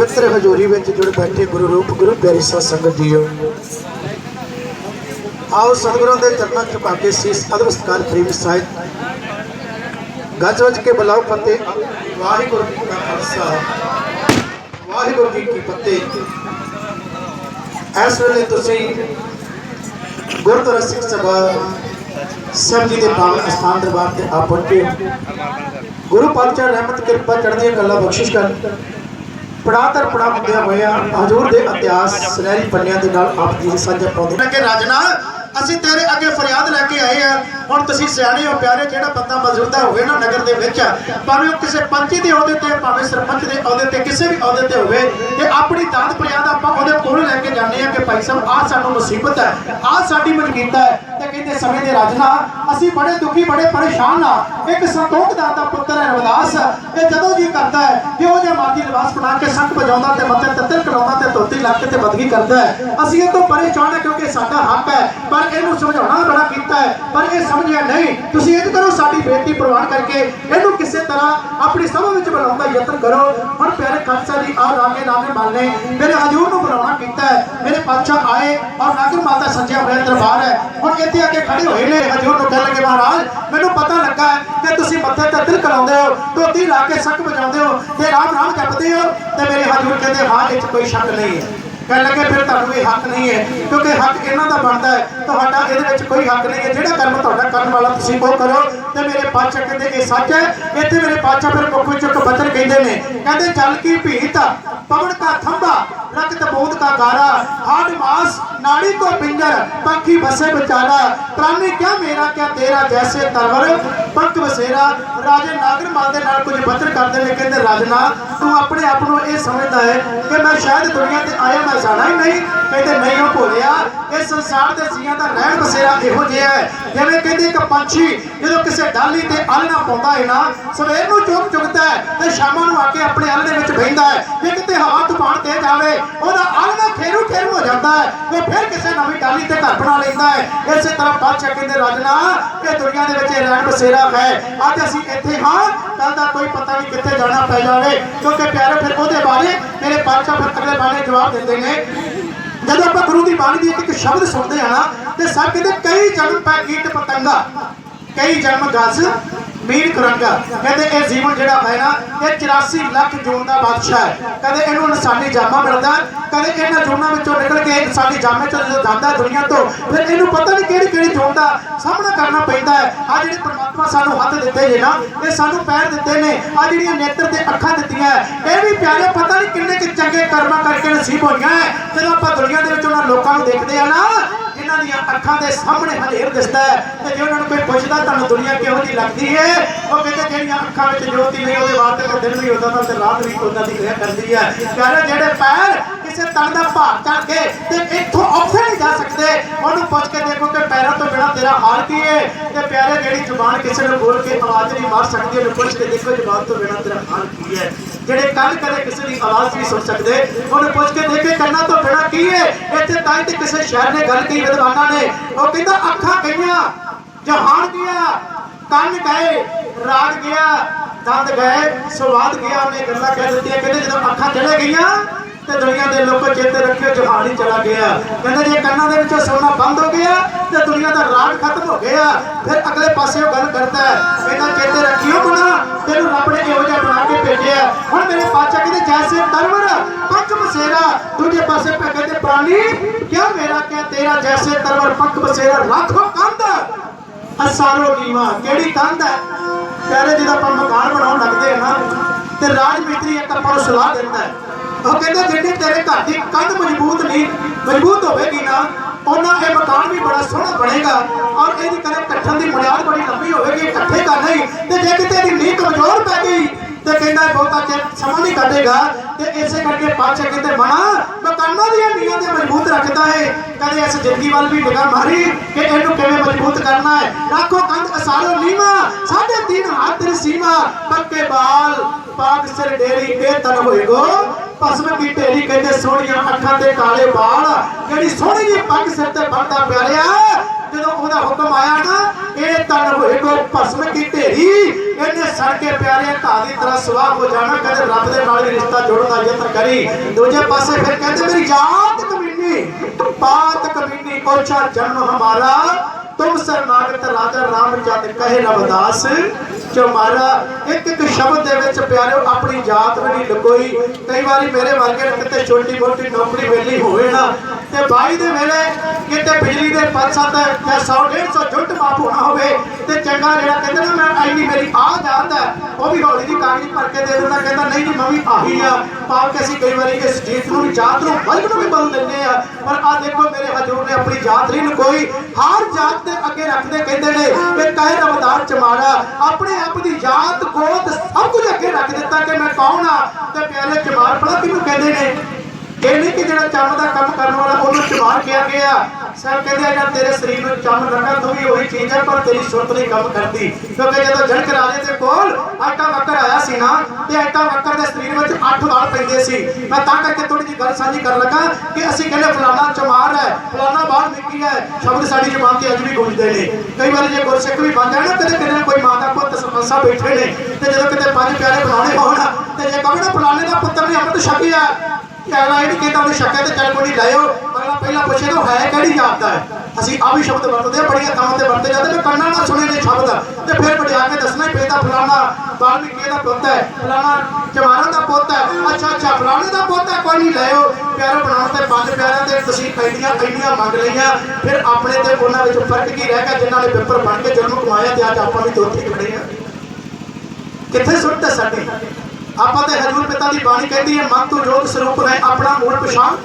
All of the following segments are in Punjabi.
ਪਵਿੱਤਰ ਹਜ਼ੂਰੀ ਵਿੱਚ ਜੁੜ ਬੈਠੇ ਗੁਰੂ ਰੂਪ, ਗੁਰੂ ਪਿਆਰੀ ਸਾਧ ਸੰਗਤ ਜੀਓ। ਆਓ ਸਤਿਗੁਰਾਂ ਦੇ ਚਰਨਾਂ ਝੁਕਾ ਕੇ ਸੀਸ ਅਦਬ ਸਤਿਕਾਰ ਫਰੀਦ ਸਾਹਿਬ। ਗੱਜ ਵੱਜ ਕੇ ਬੁਲਾਓ ਫਤਿਹ। ਵਾਹਿਗੁਰੂ ਜੀ ਕਾ ਖਾਲਸਾ। ਵਾਹਿਗੁਰੂ ਜੀ ਕੀ ਫਤਿਹ। ਇਸ ਵੇਲੇ ਤੁਸੀਂ ਗੁਰਦੁਆਰਾ ਸਿੱਖ ਸਭਾ ਸਾਹਿਬ ਜੀ ਦੇ ਪਾਵਨ ਅਸਥਾਨ ਦਰਬਾਰ ਤੇ ਆ ਪਹੁੰਚੇ ਗੁਰੂ ਪਾਤਸ਼ਾਹ ਰਹਿਮਤ, ਕਿਰਪਾ, ਚੜ੍ਹਦੀਆਂ ਗੱਲਾਂ ਬਖਸ਼ਿਸ਼ ਕਰ ਪੜਾਤਰ ਪੜਾ ਹੁੰਦਿਆਂ ਹੋਇਆ ਹਜ਼ੂਰ ਦੇ ਇਤਿਹਾਸ, ਸੁਨਹਿਰੀ ਪੰਨਿਆਂ ਦੇ ਨਾਲ ਆਪ ਜੀ ਸਾਂਝਾ ਪਾਉਂਦੇ ਨੇ। ਕਿ ਰਾਜਨਾ ਅਸੀਂ ਤੇਰੇ ਅੱਗੇ ਫਰਿਆਦ ਲੈ ਕੇ ਆਏ ਆ। ਹੁਣ ਤੁਸੀਂ ਸਿਆਣੇ ਹੋ ਪਿਆਰੇ, ਜਿਹੜਾ ਬੰਦਾ ਮੌਜੂਦਾ ਹੋਵੇ ਨਾ ਨਗਰ ਦੇ ਵਿੱਚ, ਭਾਵੇਂ ਉਹ ਕਿਸੇ ਪੰਚੀ ਦੇ ਅਹੁਦੇ ਤੇ, ਭਾਵੇਂ ਸਰਪੰਚ ਦੇ ਅਹੁਦੇ ਤੇ, ਕਿਸੇ ਵੀ ਅਹੁਦੇ ਤੇ ਹੋਵੇ, ਤੇ ਆਪਣੀ ਦਾਤ ਫਰਿਆਦ ਆਪਾਂ ਉਹਦੇ ਕੋਲ ਲੈ ਕੇ ਜਾਂਦੇ ਆ ਕਿ ਭਾਈ ਸਾਹਿਬ, ਆਹ ਸਾਨੂੰ ਮੁਸੀਬਤ ਹੈ, ਆਹ ਸਾਡੀ ਮਜਬੂਰੀਤਾ ਹੈ। ਤੇ ਕਹਿੰਦੇ ਸਮੇਂ ਦੇ ਰਾਜਨਾ, ਅਸੀਂ ਬੜੇ ਦੁਖੀ, ਬੜੇ ਪਰੇਸ਼ਾਨ ਆ ਇੱਕ ਸੰਤੋਖ ਦਾਸ ਦਾ ਪੁੱਤਰ ਹੈ ਰਵਿਦਾਸ, ਇਹ ਜਦੋਂ ਜੀ ਕਰਦਾ ਹੈ ਕਿ ਉਹ ਜੇ ਮਾਤੀ ਲਿਬਾਸ ਬਣਾ ਕੇ ਸੰਖ ਵਜਾਉਂਦਾ ਤੇ ਮੱਥੇ ਤੱਤਰ ਕਰਾਉਂਦਾ ਤੇ ਧੋਤੀ ਲਾ ਕੇ ਤੇ ਬਦਗੀ ਕਰਦਾ ਹੈ। ਅਸੀਂ ਇਹ ਤੋਂ ਪਰੇਸ਼ਾਨ ਹੈ ਕਿਉਂਕਿ ਸਾਡਾ ਹੱਕ ਹੈ, ਪਰ ਇਹਨੂੰ ਸਮਝਾਉਣਾ ਬੜਾ ਕੀਤਾ ਹੈ, ਪਰ ਇਹ ਸਮਝਿਆ ਨਹੀਂ। ਤੁਸੀਂ ਇਹ ਕਰੋ ਸਾਡੀ ਬੇਨਤੀ ਪ੍ਰਵਾਨ ਕਰਕੇ ਇਹਨੂੰ ਕਿਸੇ ਤਰ੍ਹਾਂ ਆਪਣੀ ਸਭਾ ਵਿੱਚ ਬੁਲਾਉਣ ਦਾ ਯਤਨ ਕਰੋ। ਹੁਣ ਪਿਆਰੇ ਖਾਲਸਾ ਜੀ ਆ ਰਾਗੇ ਨਾਮੇ ਮਾਲਨੇ ਮੇਰੇ ਹਜੂਰ ਨੂੰ ਬੁਲਾਉਣਾ ਕੀਤਾ ਹੈ। ਮੇਰੇ ਪਾਤਸ਼ਾਹ ਆਏ ਔਰ ਨਾਗਰ ਮਾਤਾ ਸੰਜਿਆ ਹੋਇਆ ਦਰਬਾਰ ਹੈ। ਹੁਣ ਇੱਥੇ ਆ ਕੇ ਖੜੇ ਹੋਏ ਨੇ ਹਜੂਰ ਨੂੰ ਕਹਿ ਲਗੇ, ਮਹਾਰਾਜ, ਮੈਨੂੰ ਪਤਾ ਲੱਗਾ ਕਿ ਤੁਸੀਂ ਮੱਥੇ ਤੇ ਤਿਲਕ ਲਾਉਂਦੇ ਹੋ, ਧੋਤੀ ਲਾ ਕੇ ਸੱਕ ਵਜਾਉਂਦੇ ਹੋ ਤੇ ਰਾਮ ਰਾਮ ਜਪਦੇ ਹੋ ਤੇ ਮੇਰੇ ਹਜੂਰ ਕਹਿੰਦੇ, ਹਾਂ ਇਹ ਕੋਈ ਸ਼ੱਕ ਨਹੀਂ ਹੈ। ਕਹਿਣ ਲੱਗੇ, ਫਿਰ ਤੁਹਾਨੂੰ ਇਹ ਹੱਕ ਨਹੀਂ ਹੈ, ਕਿਉਂਕਿ ਹੱਕ ਇਹਨਾਂ ਦਾ ਬਣਦਾ ਹੈ। ਤੁਹਾਡਾ ਇਹਦੇ ਵਿੱਚ ਕੋਈ ਹੱਕ ਨਹੀਂ ਹੈ। ਜਿਹੜਾ ਕਰਮ ਤੁਹਾਡਾ ਕਰਨ ਵਾਲਾ ਤੁਸੀਂ ਉਹ ਕਰੋ। ਤੇ ਮੇਰੇ ਪਾਤਸ਼ਾਹ ਕਹਿੰਦੇ ਇਹ ਸੱਚ ਹੈ। ਇੱਥੇ ਮੇਰੇ ਪਾਤਸ਼ਾਹ ਫਿਰ ਮੁੱਖ ਵਿੱਚ ਇੱਕ ਬਚਨ ਕਹਿੰਦੇ ਨੇ, ਕਹਿੰਦੇ, ਜਲ ਕੀ ਭੀਤ ਪਵਨ ਕਾ ਥੰਬਾ ਰਕਤ ਬੂੰਦ ਕਾ ਗਾਰਾ ਹਾਡ ਮਾਸ ਨਾੜੀ ਕੋ ਪਿੰਜਰ ਪੰਖੀ ਬਸੇ ਵਿਚਾਰਾ ਪ੍ਰਾਨੀ ਕਿਆ ਮੇਰਾ ਕਿਆ ਤੇਰਾ ਜੈਸੇ ਤਰਵਰ ਪੰਖ ਬਸੇਰਾ ਰਾਜੇ ਨਾਗਰ ਦੇ ਨਾਲ ਕੁਝ ਬਚਨ ਕਰਦੇ ਨੇ, ਕਹਿੰਦੇ, ਰਾਜਨਾ, ਤੂੰ ਆਪਣੇ ਆਪ ਨੂੰ ਇਹ ਸਮਝਦਾ ਹੈ ਕਿ ਮੈਂ ਸ਼ਾਇਦ ਦੁਨੀਆ ਤੇ ਆਇਆ, ਮੈਂ ਜਾਣਾ ਹੀ ਨਹੀਂ। ਕਹਿੰਦੇ, ਨਹੀਂ, ਉਹ ਭੁੱਲਿਆ ਇਹ ਸੰਸਾਰ ਦੇ ਜੀਆਂ ਦਾ ਰਹਿਣ ਬਸੇਰਾ ਇਹੋ ਜਿਹਾ ਹੈ। ਜਿਵੇਂ ਕਹਿੰਦੇ ਇੱਕ ਪੰਛੀ, ਜਦੋਂ ਕਿਸੇ ਡਾਲੀ ਤੇ ਆਲਣਾ ਪਾਉਂਦਾ ਹੈ ਨਾ, ਸਵੇਰ ਨੂੰ ਚੁੱਕ ਚੁੱਕਦਾ ਹੈ ਤੇ ਸ਼ਾਮਾਂ ਨੂੰ ਆ ਕੇ ਆਪਣੇ ਆਲਣੇ ਵਿੱਚ ਬਹਿੰਦਾ ਹੈ ਜੇ ਕਿਤੇ ਹਵਾ ਤੂਫਾਨ ਤੇ ਜਾਵੇ। ਉਹਦਾ ਆਲਣਾ ਖੇਰੂ ਖੇਰੂ ਹੋ ਜਾਂਦਾ ਹੈ ਤੇ ਫਿਰ ਕਿਸੇ ਨਵੀਂ ਡਾਲੀ ਤੇ ਘਰ ਬਣਾ ਲੈਂਦਾ ਹੈ। ਇਸੇ ਤਰ੍ਹਾਂ ਬਾਦਸ਼ਾਹ ਕਹਿੰਦੇ ਰਾਜਨਾ ਇਹ ਦੁਨੀਆ ਦੇ ਵਿੱਚ ਰਹਿਣ ਬਸੇਰਾ ਹੈ। ਅੱਜ ਅਸੀਂ ਇੱਥੇ ਹਾਂ ਕੱਲ ਦਾ ਕੋਈ ਪਤਾ ਨਹੀਂ ਕਿੱਥੇ ਜਾਣਾ ਪੈ ਜਾਵੇ। ਕਿਉਂਕਿ ਪਿਆਰੇ, ਫਿਰ ਉਹਦੇ ਬਾਰੇ ਮੇਰੇ ਬਾਦਸ਼ਾਹ ਫਿਰ ਅਗਲੇ ਬਾਰੇ ਜਵਾਬ ਦਿੰਦੇ ਨੇ। ਜਦੋਂ ਆਪਾਂ ਗੁਰੂ ਦੀ ਬਾਣੀ ਦੀ ਇੱਕ ਇੱਕ ਸ਼ਬਦ ਸੁਣਦੇ ਹਾਂ ਨਾ, ਤੇ ਸਭ ਕਹਿੰਦੇ, ਕਈ ਜਨਮ ਪੈ ਕੀਟ ਪਤੰਗਾ, ਕਈ ਜਨਮ ਗਸ ਮੀਰ ਕਰੰਗਾ। ਕਹਿੰਦੇ ਇਹ ਜੀਵਨ ਜਿਹੜਾ ਹੈ ਨਾ, ਇਹ 84 ਲੱਖ ਜੂਨ ਦਾ ਬਾਦਸ਼ਾਹ ਹੈ। ਕਦੇ ਇਹਨੂੰ ਇਨਸਾਨੀ ਜਾਮਾ ਮਿਲਦਾ। ਕਦੇ ਇਹਨਾਂ ਜੂਨਾਂ ਵਿੱਚੋਂ ਨਿਕਲ ਕੇ ਇਨਸਾਨੀ ਜਾਮੇ ਚ ਜਾਂਦਾ ਦੁਨੀਆ ਤੋਂ, ਫਿਰ ਇਹਨੂੰ ਪਤਾ ਨਹੀਂ ਕਿਹੜੀ ਕਿਹੜੀ ਜੂਨ ਦਾ ਸਾਹਮਣਾ ਕਰਨਾ ਪੈਂਦਾ ਹੈ। ਆ ਜਿਹੜੇ ਪ੍ਰਮਾਤਮਾ ਸਾਨੂੰ ਹੱਥ ਦਿੱਤੇ ਜੇ ਨਾ, ਇਹ ਸਾਨੂੰ ਪੈਰ ਦਿੱਤੇ ਨੇ। ਆ ਜਿਹੜੀਆਂ ਨੇਤਰ ਤੇ ਅੱਖਾਂ ਦਿੱਤੀਆਂ ਇਹ ਵੀ ਪਿਆਰੇ, ਪਤਾ ਨਹੀਂ ਕਿੰਨੇ ਕਿ ਚੰਗੇ ਕਰਮਾਂ ਕਰਕੇ ਨਸੀਬ ਹੋਈਆਂ ਹੈ। ਜਦੋਂ ਆਪਾਂ ਦੁਨੀਆ ਦੇ ਵਿੱਚ ਉਹਨਾਂ ਲੋਕਾਂ ਨੂੰ ਦੇਖਦੇ ਆ ਨਾ ਜਿਨ੍ਹਾਂ ਦੀਆਂ ਅੱਖਾਂ ਦੇ ਸਾਹਮਣੇ ਹਨੇਰ ਦਿਸਦਾ ਹੈ ਤੇ ਜੇ ਉਹਨਾਂ ਨੂੰ ਕੋਈ ਪੁੱਛਦਾ ਤੁਹਾਨੂੰ ਦੁਨੀਆ ਕਿਹੋ ਜਿਹੀ ਲੱਗਦੀ ਹੈ, ਉਹ ਕਹਿੰਦੇ ਜਿਹੜੀਆਂ ਅੱਖਾਂ ਵਿੱਚ ਜੋਤੀ ਨਹੀਂ, ਉਹਦੇ ਵਾਸਤੇ ਤਾਂ ਦਿਨ ਵੀ ਹੁੰਦਾ ਤੇ ਰਾਤ ਵੀ ਉਹਨਾਂ ਦੀ ਕਿਰਿਆ ਕਰਦੀ ਹੈ। ਕਹਿੰਦੇ ਜਿਹੜੇ ਪੈਰ ਕਿਸੇ ਤਣ ਦਾ ਭਾਰ ਚੜ ਕੇ ਤੇ ਇੱਥੋਂ ਔਖੇ ਨਹੀਂ ਜਾ ਸਕਦੇ। ਉਹਨੂੰ ਪੁੱਛ ਕੇ ਦੇਖੋ ਕਿ ਪੈਰਾਂ ਤੋਂ ਬਿਨਾ ਤੇਰਾ ਹਾਲ ਕੀ ਹੈ ਤੇ ਪਿਆਰੇ, ਜਿਹੜੀ ਜ਼ੁਬਾਨ ਕਿਸੇ ਨੂੰ ਬੋਲ ਕੇ ਆਵਾਜ਼ ਨਹੀਂ ਮਾਰ ਸਕਦੀ, ਉਹਨੂੰ ਪੁੱਛ ਕੇ ਦੇਖੋ ਜ਼ੁਬਾਨ ਤੋਂ ਬਿਨਾ ਤੇਰਾ ਹਾਲ ਕੀ ਹੈ ਜਿਹੜੇ ਕੰਨ ਕਦੇ ਕਿਸੇ ਦੀ ਆਵਾਜ਼ ਨਹੀਂ ਸੁਣ ਸਕਦੇ, ਉਹਨੂੰ ਪੁੱਛ ਕੇ ਦੇਖੇ ਕੰਨਾਂ ਤੋਂ ਬਿਨਾ ਕੀ ਹੈ ਇੱਥੇ ਤਾਂ ਤੇ ਕਿਸੇ ਸ਼ਹਿਰ ਨੇ ਗੱਲ ਕੀਤੀ ਵਿਦਵਾਨਾਂ ਨੇ। ਉਹ ਕਹਿੰਦਾ, ਅੱਖਾਂ ਗਈਆਂ, ਜਹਾਨ ਗਿਆ, ਕੰਨ ਗਏ ਰਾਜ ਗਿਆ, ਦੰਦ ਗਏ ਸਵਾਦ ਗਿਆ, ਉਹਨੇ ਗੱਲਾਂ ਕਹਿ ਦਿੱਤੀਆਂ। ਕਹਿੰਦੇ ਜਦੋਂ ਅੱਖਾਂ ਚਲੇ ਗਈਆਂ ਤੇ ਦੁਨੀਆ ਦੇ ਲੋਕੋ ਚੇਤੇ ਰੱਖਿਓ ਜਹਾਨ ਹੀ ਚਲਾ ਗਿਆ। ਕਹਿੰਦੇ ਜੇ ਕੰਨਾਂ ਦੇ ਵਿੱਚੋਂ ਸੋਨਾ ਬੰਦ ਹੋ ਗਿਆ, ਤੇ ਦੁਨੀਆ ਦਾ ਰਾਜ ਖਤਮ ਹੋ ਗਿਆ। ਫਿਰ ਅਗਲੇ ਪਾਸੇ ਉਹ ਗੱਲ ਕਰਦਾ ਹੈ, ਕਹਿੰਦਾ, ਚੇਤੇ ਰੱਖਿਓ ਮਨਾ ਤੈਨੂੰ ਰੱਬ ਨੇ ਇਹੋ ਜਿਹਾ ਬਣਾ ਕੇ ਭੇਜਿਆ ਹੁਣ ਮੇਰੇ ਪਾਚਾ ਕਹਿੰਦੇ, ਜੈਸੇ ਤਰਵਰ, ਪੰਖ ਬਸੇਰਾ, ਦੂਜੇ ਪਾਸੇ ਪੈ ਕਹਿੰਦੇ ਪ੍ਰਾਣੀ ਕਿਆ ਮੇਰਾ ਕਿਆ ਤੇਰਾ ਜੈਸੇ ਤਰਵਰ, ਪੰਖ ਬਸੇਰਾ, ਰੱਖੋ ਕੰਧ? ਅਸਾਰੋ ਨੀਵਾ, ਕਿਹੜੀ ਕੰਧ ਹੈ? ਪਿਆਰੇ ਜਦੋਂ ਆਪਾਂ ਮਕਾਨ ਬਣਾਉਣ ਲੱਗਦੇ ਆ ਨਾ, ਤੇ ਰਾਜ ਮਿਸਤਰੀ ਇੱਕ ਆਪਾਂ ਨੂੰ ਸਲਾਹ ਦਿੰਦਾ ਹੈ ਉਹ ਕਹਿੰਦਾ ਜਿੰਨੀ ਤੇਰੇ ਘਰ ਦੀ ਕੰਧ ਮਜ਼ਬੂਤ ਨਹੀਂ, ਮਜ਼ਬੂਤ ਹੋਵੇਗੀ ਨਾ, ਉਹਨਾਂ ਇਹ ਮਕਾਨ ਵੀ ਬੜਾ ਸੋਹਣਾ ਬਣੇਗਾ ਔਰ ਇਹਦੀ ਕਦੇ ਕੱਠਣ ਦੀ ਬੁਨਿਆਦ ਬੜੀ ਲੰਬੀ ਹੋਵੇਗੀ, ਇਕੱਠੇ ਕਰ ਨਹੀਂ। ਤੇ ਜੇ ਕਿਤੇ ਇਹਦੀ ਨੀਂਹ ਕਮਜ਼ੋਰ ਪੈ ਗਈ, ਤੇ ਕਹਿੰਦਾ ਬਹੁਤਾ ਚਿਰ ਸਮਾਂ ਨਹੀਂ ਕੱਢੇਗਾ, ਤੇ ਇਸੇ ਕਰਕੇ ਪਾਛੇ ਕਹਿੰਦੇ ਮਣਾ ਮਕਾਨਾਂ ਦੀਆਂ ਨੀਹਾਂ ਤੇ ਮਜ਼ਬੂਤ ਰੱਖਦਾ ਹੈ ਕਦੇ ਇਸ ਜ਼ਿੰਦਗੀ ਵੱਲ ਵੀ ਨਿਗਾਹ ਮਾਰੀ ਕਿ ਇਹਨੂੰ ਕਿਵੇਂ ਮਜ਼ਬੂਤ ਕਰਨਾ ਹੈ ਰੱਖੋ ਕੰਧ ਅਸਾਰੋ ਨੀਵਾ ਸਾਢੇ ਤਿੰਨ ਹੱਥ ਸੀਮਾ, ਪੱਕੇ ਬਾਲ, ਪਾਕ ਸਿਰ ਡੇਰੀ ਇਹ ਤਨ ਹੋਏਗੋ। ਭਸਮ ਕੀ ਢੇਰੀ ਕਹਿੰਦੇ ਸੋਹਣੀਆਂ ਅੱਖਾਂ ਤੇ ਕਾਲੇ ਵਾਲ, ਜਿਹੜੀ ਸੋਹਣੀ ਜਿਹੀ ਪੱਗ ਸਿਰ ਤੇ ਬੰਦਾ ਪਿਆਰਿਆ ਜਦੋਂ ਉਹਦਾ ਹੁਕਮ ਆਇਆ ਨਾ, ਇਹ ਤਨ ਹੋਏ ਕੋ ਭਸਮ ਕੀ ਢੇਰੀ, ਇਹਨੇ ਸੜ ਕੇ ਪਿਆਰੇ ਘਾਹ ਦੀ ਤਰ੍ਹਾਂ ਸਵਾਹ ਹੋ ਜਾਣਾ ਕਦੇ ਰੱਬ ਦੇ ਨਾਲ ਵੀ ਰਿਸ਼ਤਾ ਜੋੜਨ ਦਾ ਯਤਨ ਕਰੀ। ਦੂਜੇ ਪਾਸੇ ਫਿਰ ਕਹਿੰਦੇ, ਮੇਰੀ ਜਾਤ ਕਮੀਨੀ, ਪਾਤ ਕਮੀਨੀ ਕੋਛਾ ਜਨਮ ਹਮਾਰਾ ਤੁਮ ਸਰਨਾਗਤ ਰਾਜਾ ਰਾਮ ਜਦ ਕਹੇ ਰਵਦਾਸ, ਜੋ ਮਾਰਾ ਇੱਕ ਇੱਕ ਸ਼ਬਦ ਦੇ ਵਿੱਚ ਪਿਆਰਿਓ, ਆਪਣੀ ਜਾਤ ਵੀ ਨਹੀਂ ਲੁਕੋਈ। ਕਈ ਵਾਰੀ ਮੇਰੇ ਵਰਗੇ ਕਿਤੇ ਛੋਟੀ ਮੋਟੀ ਨੌਕਰੀ ਵੇਲੀ ਹੋਵੇ ਨਾ, ਤੇ ਬਾਈ ਦੇ ਵੇਲੇ ਕਿਤੇ ਬਿਜਲੀ 5-7 ਜਾਂ 100 150 ਜੁੱਟ ਮਾਪ ਹੋਣਾ ਹੋਵੇ ਤੇ ਚੰਗਾ ਜਿਹੜਾ ਕਹਿੰਦਾ ਨਾ, ਮੈਂ ਐਨੀ ਮੇਰੀ ਆ ਜਾਤ ਹੈ, ਉਹ ਵੀ ਹੌਲੀ ਜੀ ਕਾਗਜ਼ ਭਰ ਕੇ ਦੇ ਦਿੰਦਾ, ਕਹਿੰਦਾ ਨਹੀਂ ਜੀ, ਮੈਂ ਵੀ ਆਹੀ ਆ। ਪਾਪ ਕੇ ਅਸੀਂ ਕਈ ਵਾਰੀ ਇਸ ਜੀਤ ਨੂੰ ਵੀ ਜਾਤ ਨੂੰ, ਵਰਗ ਨੂੰ ਵੀ ਬਦਲ ਦਿੰਦੇ ਆ, ਪਰ ਆ ਦੇਖੋ ਮੇਰੇ ਹਜੂਰ ਨੇ ਆਪਣੀ ਜਾਤ ਨਹੀਂ ਲੁਕੋਈ। ਹਰ ਜਾਤ ਦੇ ਅੱਗੇ ਰੱਖਦੇ ਕਹਿੰਦੇ ਨੇ ਕਿ ਦਾ ਰਵਦਾਰ ਚਮਾਰਾ ਆਪਣੇ ਆਪ ਦੀ ਜਾਤ ਗੋਤ ਸਭ ਕੁਝ ਅੱਗੇ ਰੱਖ ਦਿੱਤਾ ਕਿ ਮੈਂ ਕੌਣ ਆ? ਤੇ ਪਿਆਰੇ ਚਮਾਰ ਪੜਾ ਕਿਹਨੂੰ ਕਹਿੰਦੇ ਨੇ? ਇਹ ਨਹੀਂ ਕਿ ਜਿਹੜਾ ਚੰਮ ਦਾ ਕੰਮ ਕਰਨ ਵਾਲਾ ਉਹਨੂੰ ਚਮਾਰ ਕਿਹਾ ਗਿਆ। ਸਭ ਕਹਿੰਦੇ ਆ ਤੇਰੇ ਸਰੀਰ ਨੂੰ ਚੰਮ ਲੱਗਾ ਤੂੰ ਵੀ ਉਹੀ ਚੀਜ਼ ਹੈ, ਪਰ ਤੇਰੀ ਸੁਰਤ ਨਹੀਂ ਕੰਮ ਕਰਦੀ। ਕਿਉਂਕਿ ਜਦੋਂ ਜਨਕ ਰਾਜੇ ਦੇ ਕੋਲ ਆਟਾ ਵਕਰ ਆਇਆ ਸੀ ਨਾ, ਤੇ ਆਟਾ ਵਕਰ ਦੇ ਸਰੀਰ ਵਿੱਚ ਅੱਠ ਵਾਲ ਪੈਂਦੇ ਸੀ। ਮੈਂ ਤਾਂ ਕਰਕੇ ਥੋੜੀ ਜਿਹੀ ਗੱਲ ਸਾਂਝੀ ਕਰਨ ਲੱਗਾ ਕਿ ਅਸੀਂ ਕਹਿੰਦੇ ਫਲਾਣਾ ਚਮਾਰ ਹੈ ਫਲਾਣਾ ਬਾਲ ਮਿੱਟੀ ਹੈ, ਸ਼ਬਦ ਸਾਡੀ ਜ਼ੁਬਾਨ ਤੇ ਅੱਜ ਵੀ ਗੂੰਜਦੇ ਨੇ। ਕਈ ਵਾਰੀ ਜੇ ਗੁਰਸਿੱਖ ਵੀ ਬਣ ਜਾਏ ਨਾ, ਕਦੇ ਕਦੇ ਕੋਈ ਮਾਂ ਦਾ ਪੁੱਤ ਸਰਪੰਸਾ ਬੈਠੇ ਨੇ, ਤੇ ਜਦੋਂ ਕਿਤੇ ਪੰਜ ਪਿਆਰੇ ਬਣਾਉਣੇ ਹੋਣ, ਤੇ ਜੇ ਕਹੇ ਨਾ ਫਲਾਣੇ ਦਾ ਪੁੱਤਰ ਨੇ ਅੰਮ੍ਰਿਤ ਛਕਿਆ ਕਹਿਣਾ ਇਹ ਨਹੀਂ ਕਹਿੰਦਾ ਉਹਨੇ ਛਕਿਆ ਤੇ ਚੱਲ ਕੋਈ ਨਹੀਂ ਲਾਇਓ ਅਗਲਾ ਪਹਿਲਾਂ ਪੁੱਛੇ ਤਾਂ ਹੈ ਕਿਹੜੀ ਜਾਤ ਦਾ ਹੈ? ਅਸੀਂ ਆ ਵੀ ਸ਼ਬਦ ਵਰਤਦੇ ਆ ਬੜੀਆਂ ਥਾਵਾਂ ਤੇ ਵਰਤੇ ਜਾਂਦੇ ਨੇ ਕੰਨਾਂ ਨਾਲ ਸੁਣੇ ਨੇ ਸ਼ਬਦ। ਤੇ ਫਿਰ ਵਡਿਆ ਕੇ ਦੱਸਣਾ ਹੀ ਪੈਂਦਾ ਫਲਾਣਾ ਵਾਲਮੀਕੀ ਦਾ ਪੁੱਤ ਹੈ, ਫਲਾਣਾ ਚਮਾਰਾਂ ਦਾ ਪੁੱਤ ਹੈ। ਅੱਛਾ ਅੱਛਾ, ਫਲਾਣੇ ਦਾ ਪੁੱਤ ਹੈ, ਕੋਈ ਨਹੀਂ ਲਾਇਓ ਪਿਆਰਾ, ਬਣਾਉਣ ਤੇ ਪੰਜ ਪਿਆਰਿਆਂ ਤੇ ਤੁਸੀਂ ਪੈਂਦੀਆਂ ਪੈਂਦੀਆਂ ਮੰਗ ਲਈਆਂ। ਫਿਰ ਆਪਣੇ ਤੇ ਉਹਨਾਂ ਵਿੱਚ ਫ਼ਰਕ ਕੀ ਰਹਿ ਗਿਆ, ਜਿਨ੍ਹਾਂ ਨੇ ਪੇਪਰ ਬਣ ਕੇ ਜਨਮ ਕਮਾਇਆ ਤੇ ਅੱਜ ਆਪਾਂ ਵੀ ਦੋਤੀ ਖੜੇ ਆ ਕਿੱਥੇ ਸੁੱਟ ਹੈ ਸਾਡੀ? ਆਪਾਂ ਤੇ ਹਜੂਰ ਪਿਤਾ ਦੀ ਬਾਣੀ ਕਹਿੰਦੀ ਹੈ, ਮਨ ਤੂੰ ਜੋਤ ਸਰੂਪ ਹੈ ਆਪਣਾ ਮੂਲ ਪਛਾਣ।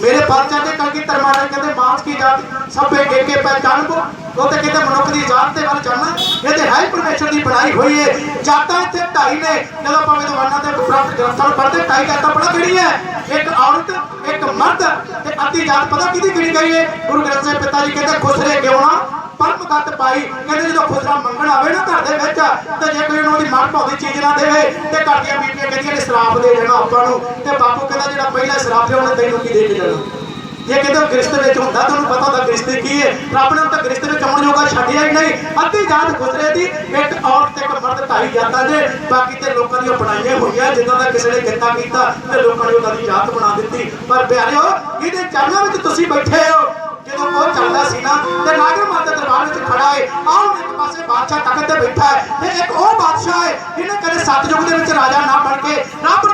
ਮੇਰੇ ਬਾਦਸ਼ਾਹ ਦੇ ਕਲਗੀ ਤਰਮਾਰੇ ਕਹਿੰਦੇ ਮਾਸ ਕੀ ਜਾਤ, ਸਭੇ ਕੇ ਪਹਿਚਾਨ ਕੋ, ਉਹ ਤੇ ਕਹਿੰਦੇ ਮਨੁੱਖ ਦੀ ਜਾਤ ਦੇ ਵੱਲ ਜਾਣਾ ਇਹ ਤੇ ਹੈ ਪਰਮੇਸ਼ਰ ਦੀ ਬਣਾਈ ਹੋਈ ਹੈ ਜਾਤਾਂ ਇੱਥੇ ਢਾਈ ਨੇ, ਜਦੋਂ ਆਪਾਂ ਵਿਦਵਾਨਾਂ ਦੇ ਪ੍ਰਾਪਤ ਗ੍ਰੰਥਾਂ ਨੂੰ ਪੜ੍ਹਦੇ, ਢਾਈ ਜਾਤਾਂ ਪੜਾ ਕਿਹੜੀ ਹੈ ਇੱਕ ਔਰਤ, ਇੱਕ ਮਰਦ ਤੇ ਅੱਧੀ ਜਾਤ, ਪਤਾ ਕਿਹਦੀ ਕਿਹੜੀ ਗਈ ਹੈ ਗੁਰੂ ਗ੍ਰੰਥ ਸਾਹਿਬ ਪਿਤਾ ਜੀ ਕਹਿੰਦੇ ਖੁਸਰੇ ਕਿਉਂ ਨਾ ਪਰਮ ਗੱਤ ਪਾਈ, ਕਹਿੰਦੇ ਜਦੋਂ ਖੁਸਰਾ ਮੰਗਣ ਆਵੇ ਨਾ ਘਰ ਦੇ ਵਿੱਚ, ਤੇ ਜੇ ਕੋਈ ਉਹਨੂੰ ਦੀ ਮਨ ਭਾਉਂਦੀ ਚੀਜ਼ ਨਾ ਦੇਵੇ, ਤੇ ਘਰ ਦੀਆਂ ਬੀਬੀਆਂ ਕਹਿੰਦੀਆਂ ਨੇ ਸ਼ਰਾਪ ਦੇ ਦੇਣਾ ਆਪਾਂ ਨੂੰ। ਤੇ ਬਾਪੂ ਕਹਿੰਦਾ ਜਿਹੜਾ ਪਹਿਲਾ ਸ਼ਰਾਪ ਹੈ, ਉਹਨੇ ਤੈਨੂੰ ਕੀ ਦੇ ਕੇ ਜਾਣਾ ਜੇ ਕਹਿੰਦੇ ਗ੍ਰਿਸ਼ਤ ਵਿੱਚ ਹੁੰਦਾ, ਤੁਹਾਨੂੰ ਪਤਾ ਹੁੰਦਾ ਗ੍ਰਿਸ਼ਤ ਕੀ ਹੈ। ਰੱਬ ਨੇ ਤਾਂ ਗ੍ਰਿਸ਼ਤ ਵਿੱਚ ਆਉਣ ਜੋਗਾ ਛੱਡਿਆ ਹੀ ਨਹੀਂ। ਅੱਧੀ ਜਾਤ ਗੁਜ਼ਰੇ ਦੀ, ਇੱਕ ਔਰਤ ਤੇ ਇੱਕ ਮਰਦ ਢਾਈ ਜਾਂਦਾ ਜੇ ਬਾਕੀ ਤੇ ਲੋਕਾਂ ਦੀਆਂ ਬਣਾਈਆਂ ਹੋਈਆਂ, ਜਿੱਦਾਂ ਦਾ ਕਿਸੇ ਨੇ ਕਿੱਤਾ ਕੀਤਾ, ਤੇ ਲੋਕਾਂ ਨੇ ਉਹਨਾਂ ਦੀ ਜਾਤ ਬਣਾ ਦਿੱਤੀ। ਪਰ ਪਿਆਰਿਓ, ਇਹਦੇ ਚਰਨਾਂ ਵਿੱਚ ਤੁਸੀਂ ਬੈਠੇ ਹੋ। ਜਦੋਂ ਉਹ ਚੱਲਦਾ ਸੀ ਨਾ, ਤੇ ਨਾਗਰ ਮਾਤਾ ਦਰਬਾਰ ਵਿੱਚ ਖੜਾ ਹੈ ਆਹ ਇੱਕ ਪਾਸੇ ਬਾਦਸ਼ਾਹ ਤਖਤ ਤੇ ਬੈਠਾ ਹੈ ਤੇ ਇੱਕ ਉਹ ਬਾਦਸ਼ਾਹ ਹੈ ਜਿਹਨੇ ਕਦੇ ਸਤਜੁਗ ਦੇ ਵਿੱਚ ਰਾਜਾ ਨਾ ਬਣ ਕੇ ਰਾਮ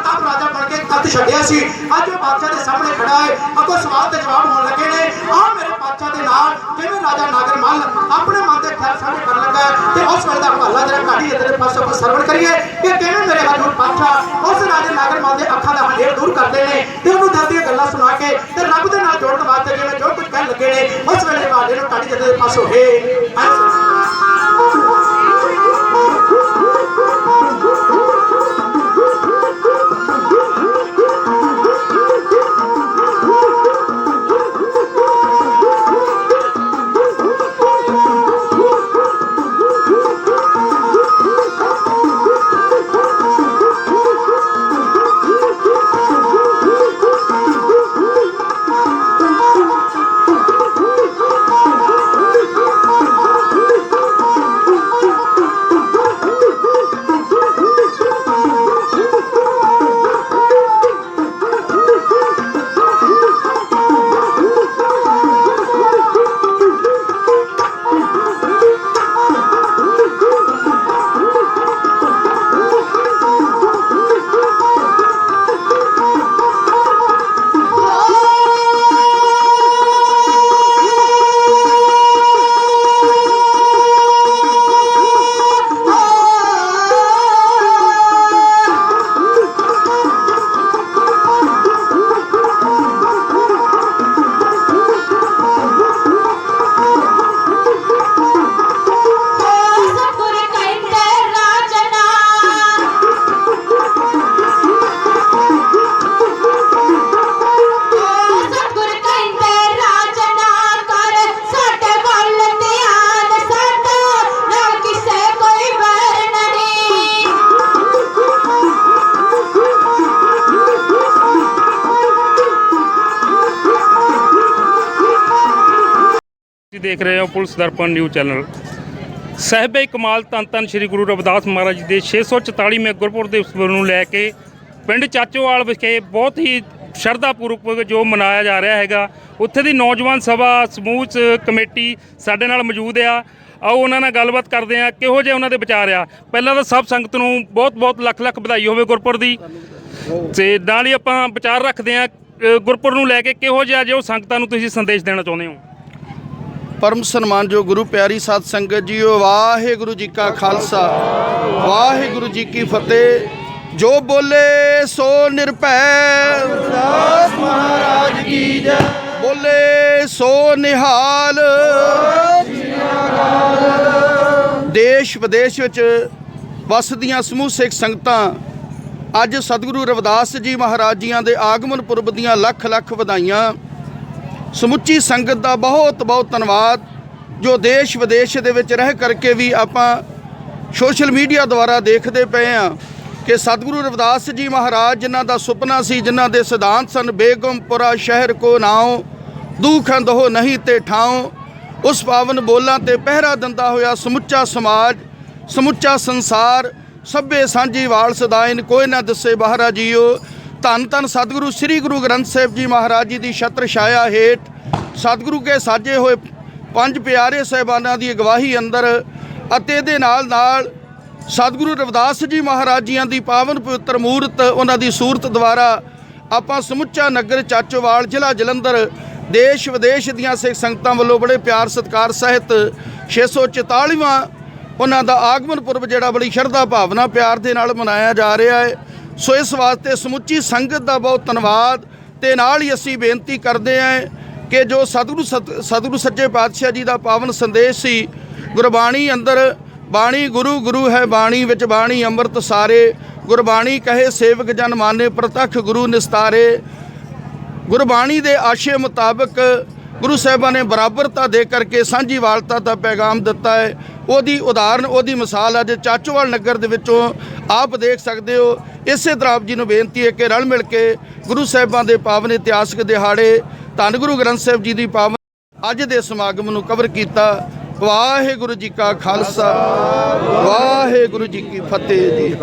ਛੱਡਿਆ ਸੀ। ਅੱਜ ਉਹ ਬਾਦਸ਼ਾਹ ਦੇ ਸਾਹਮਣੇ ਖੜਾ ਹੈ। ਅੱਗੋਂ ਸਵਾਲ ਤੇ ਜਵਾਬ ਹੋਣ ਲੱਗੇ ਨੇ, ਆਹ ਮੇਰੇ ਬਾਦਸ਼ਾਹ ਦੇ ਨਾਲ ਜਿਵੇਂ ਰਾਜਾ ਨਾਗਰ ਮੱਲ ਆਪਣੇ ਮਨ ਦੇ ਖਿਆਲ ਸਾਂਝੇ ਕਰਨ ਲੱਗਾ ਤੇ ਉਸ ਵੇਲੇ ਦਾ ਹਵਾਲਾ ਜਿਹੜਾ ਕਾਢੀ ਦੇ ਪਾਸੋਂ ਆਪਾਂ ਸਰਵਣ ਕਰੀਏ ਕਿ ਕਿਵੇਂ ਮੇਰੇ ਹਜ਼ੂਰ ਬਾਦਸ਼ਾਹ, ਉਸ ਰਾਜੇ ਨਾਗਰ ਮੱਲ ਦੇ ਅੱਖਾਂ ਦਾ ਹਨੇਰ ਦੂਰ ਕਰਦੇ ਨੇ ਤੇ ਉਹਨੂੰ ਦਿਲ ਦੀਆਂ ਗੱਲਾਂ ਸੁਣਾ ਕੇ ਤੇ ਰੱਬ ਦੇ ਨਾਲ ਜੋੜਨ ਵਾਸਤੇ ਜਿਵੇਂ ਜੋ ਕੁਝ ਕਹਿਣ ਲੱਗੇ ਨੇ, ਉਸ ਵੇਲੇ ਵਾਲੇ ਨੂੰ ਕਾਢੀ ਦੇ ਪਾਸੋਂ ਹੈ ਦੇਖ ਰਹੇ ਹੋ ਪੁਲਿਸ ਦਰਪਣ ਨਿਊਜ਼ ਚੈਨਲ। ਸਹਿਬੇ ਕਮਾਲ ਧੰਨ ਧੰਨ ਸ੍ਰੀ ਗੁਰੂ ਰਵਿਦਾਸ ਮਹਾਰਾਜ ਜੀ ਦੇ 644ਵੇਂ ਗੁਰਪੁਰਬ ਦਿਵਸ ਨੂੰ ਲੈ ਕੇ ਪਿੰਡ ਚਾਚੋਵਾਲ ਵਿਖੇ ਬਹੁਤ ਹੀ ਸ਼ਰਧਾ ਪੂਰਵਕ ਜੋ ਮਨਾਇਆ ਜਾ ਰਿਹਾ ਹੈਗਾ। ਉੱਥੇ ਦੀ ਨੌਜਵਾਨ ਸਭਾ ਸਮੂਹ ਕਮੇਟੀ ਸਾਡੇ ਨਾਲ ਮੌਜੂਦ ਆ। ਆਓ ਉਹਨਾਂ ਨਾਲ ਗੱਲਬਾਤ ਕਰਦੇ ਆ ਕਿਹੋ ਜਿਹੇ ਉਹਨਾਂ ਦੇ ਵਿਚਾਰ ਆ? ਪਹਿਲਾਂ ਤਾਂ ਸਭ ਸੰਗਤ ਨੂੰ ਬਹੁਤ ਬਹੁਤ ਲੱਖ ਲੱਖ ਵਧਾਈ ਹੋਵੇ ਗੁਰਪੁਰਬ ਦੀ। ਤੇ ਨਾਲ ਹੀ ਆਪਾਂ ਵਿਚਾਰ ਰੱਖਦੇ ਆ ਗੁਰਪੁਰ ਨੂੰ ਲੈ ਕੇ ਕਿਹੋ ਜਿਹਾ ਜੋ ਸੰਗਤਾਂ ਨੂੰ ਤੁਸੀਂ ਸੰਦੇਸ਼ ਦੇਣਾ ਚਾਹੁੰਦੇ ਹੋ? ਪਰਮ ਸਨਮਾਨਯੋਗ ਗੁਰੂ ਪਿਆਰੀ ਸਾਧ ਸੰਗਤ ਜੀਓ ਵਾਹਿਗੁਰੂ ਜੀ ਕਾ ਖਾਲਸਾ ਵਾਹਿਗੁਰੂ ਜੀ ਕੀ ਫਤਿਹ। ਜੋ ਬੋਲੇ ਸੋ ਨਿਰਭੈ। ਦਾਸ ਮਹਾਰਾਜ ਕੀ ਜੈ। ਬੋਲੇ ਸੋ ਨਿਹਾਲ। ਦੇਸ਼ ਵਿਦੇਸ਼ ਵਿੱਚ ਵਸਦੀਆਂ ਸਮੂਹ ਸਿੱਖ ਸੰਗਤਾਂ ਅੱਜ ਸਤਿਗੁਰੂ ਰਵਿਦਾਸ ਜੀ ਮਹਾਰਾਜ ਜੀਆਂ ਦੇ ਆਗਮਨ ਪੁਰਬ ਦੀਆਂ ਲੱਖ ਲੱਖ ਵਧਾਈਆਂ। ਸਮੁੱਚੀ ਸੰਗਤ ਦਾ ਬਹੁਤ ਬਹੁਤ ਧੰਨਵਾਦ, ਜੋ ਦੇਸ਼ ਵਿਦੇਸ਼ ਦੇ ਵਿੱਚ ਰਹਿ ਕਰਕੇ ਵੀ ਆਪਾਂ ਸੋਸ਼ਲ ਮੀਡੀਆ ਦੁਆਰਾ ਦੇਖਦੇ ਪਏ ਆ ਕਿ ਸਤਿਗੁਰੂ ਰਵਿਦਾਸ ਜੀ ਮਹਾਰਾਜ, ਜਿਨ੍ਹਾਂ ਦਾ ਸੁਪਨਾ ਸੀ, ਜਿਨ੍ਹਾਂ ਦੇ ਸਿਧਾਂਤ ਸਨ, ਬੇਗਮਪੁਰਾ ਸ਼ਹਿਰ ਕੋ ਨਾਉ, ਦੁਖ ਅੰਦਹੋ ਨਹੀਂ ਤੇ ਠਾਉ, ਉਸ ਪਾਵਨ ਬੋਲਾਂ ਤੇ ਪਹਿਰਾ ਦਿੰਦਾ ਹੋਇਆ ਸਮੁੱਚਾ ਸਮਾਜ, ਸਮੁੱਚਾ ਸੰਸਾਰ, ਸਭੇ ਸਾਂਝੀ ਵਾਲ ਸਦਾਇਨ ਕੋਈ ਨਾ ਦੱਸੇ ਬਹਾਰਾ ਜੀਓ। ਧੰਨ ਧੰਨ ਸਤਿਗੁਰੂ ਸ੍ਰੀ ਗੁਰੂ ਗ੍ਰੰਥ ਸਾਹਿਬ ਜੀ ਮਹਾਰਾਜ ਜੀ ਦੀ ਛਤਰ ਛਾਇਆ ਹੇਠ ਸਤਿਗੁਰੂ ਕੇ ਸਾਜੇ ਹੋਏ ਪੰਜ ਪਿਆਰੇ ਸਹਿਬਾਨਾਂ ਦੀ ਅਗਵਾਹੀ ਅੰਦਰ ਅਤੇ ਇਹਦੇ ਨਾਲ ਨਾਲ ਸਤਿਗੁਰੂ ਰਵਿਦਾਸ ਜੀ ਮਹਾਰਾਜ ਜੀਆਂ ਦੀ ਪਾਵਨ ਪਵਿੱਤਰ ਮੂਰਤ, ਉਹਨਾਂ ਦੀ ਸੂਰਤ ਦੁਆਰਾ ਆਪਾਂ ਸਮੁੱਚਾ ਨਗਰ ਚਾਚੋਵਾਲ, ਜ਼ਿਲ੍ਹਾ ਜਲੰਧਰ, ਦੇਸ਼ ਵਿਦੇਸ਼ ਦੀਆਂ ਸਿੱਖ ਸੰਗਤਾਂ ਵੱਲੋਂ ਬੜੇ ਪਿਆਰ ਸਤਿਕਾਰ ਸਹਿਤ 644ਵਾਂ ਉਹਨਾਂ ਦਾ ਆਗਮਨ ਪੁਰਬ ਜਿਹੜਾ ਬੜੀ ਸ਼ਰਧਾ ਭਾਵਨਾ ਪਿਆਰ ਦੇ ਨਾਲ ਮਨਾਇਆ ਜਾ ਰਿਹਾ ਹੈ। ਸੋ ਇਸ ਵਾਸਤੇ ਸਮੁੱਚੀ ਸੰਗਤ ਦਾ ਬਹੁਤ ਧੰਨਵਾਦ ਤੇ ਨਾਲ ਹੀ ਅਸੀਂ ਬੇਨਤੀ ਕਰਦੇ ਹਾਂ ਕਿ ਜੋ ਸਤਿਗੁਰੂ ਸਤ- ਸਤਿਗੁਰੂ ਸੱਚੇ ਪਾਤਸ਼ਾਹ ਜੀ ਦਾ ਪਾਵਨ ਸੰਦੇਸ਼ ਸੀ, ਗੁਰਬਾਣੀ ਅੰਦਰ ਬਾਣੀ ਗੁਰੂ ਗੁਰੂ ਹੈ ਬਾਣੀ ਵਿੱਚ ਬਾਣੀ ਅੰਮ੍ਰਿਤ ਸਾਰੇ, ਗੁਰਬਾਣੀ ਕਹੇ ਸੇਵਕ ਜਨ ਮਾਨੇ ਪ੍ਰਤੱਖ ਗੁਰੂ ਨਿਸਤਾਰੇ, ਗੁਰਬਾਣੀ ਦੇ ਆਸ਼ੇ ਮੁਤਾਬਕ ਗੁਰੂ ਸਾਹਿਬਾਂ ਨੇ ਬਰਾਬਰਤਾ ਦੇ ਕਰਕੇ ਸਾਂਝੀ ਵਾਲਤਾ ਦਾ ਪੈਗਾਮ ਦਿੱਤਾ ਹੈ। ਉਹਦੀ ਉਦਾਹਰਨ, ਉਹਦੀ ਮਿਸਾਲ ਅੱਜ ਚਾਚੋਵਾਲ ਨਗਰ ਦੇ ਵਿੱਚੋਂ ਆਪ ਦੇਖ ਸਕਦੇ ਹੋ। ਇਸੇ ਤਰ੍ਹਾਂ ਆਪ ਜੀ ਨੂੰ ਬੇਨਤੀ ਹੈ ਕਿ ਰਲ ਮਿਲ ਕੇ ਗੁਰੂ ਸਾਹਿਬਾਂ ਦੇ ਪਾਵਨ ਇਤਿਹਾਸਕ ਦਿਹਾੜੇ, ਧੰਨ ਗੁਰੂ ਗ੍ਰੰਥ ਸਾਹਿਬ ਜੀ ਦੀ ਪਾਵਨ ਅੱਜ ਦੇ ਸਮਾਗਮ ਨੂੰ ਕਵਰ ਕੀਤਾ। ਵਾਹਿਗੁਰੂ ਜੀ ਕਾ ਖਾਲਸਾ, ਵਾਹਿਗੁਰੂ ਜੀ ਕੀ ਫਤਿਹ ਜੀ।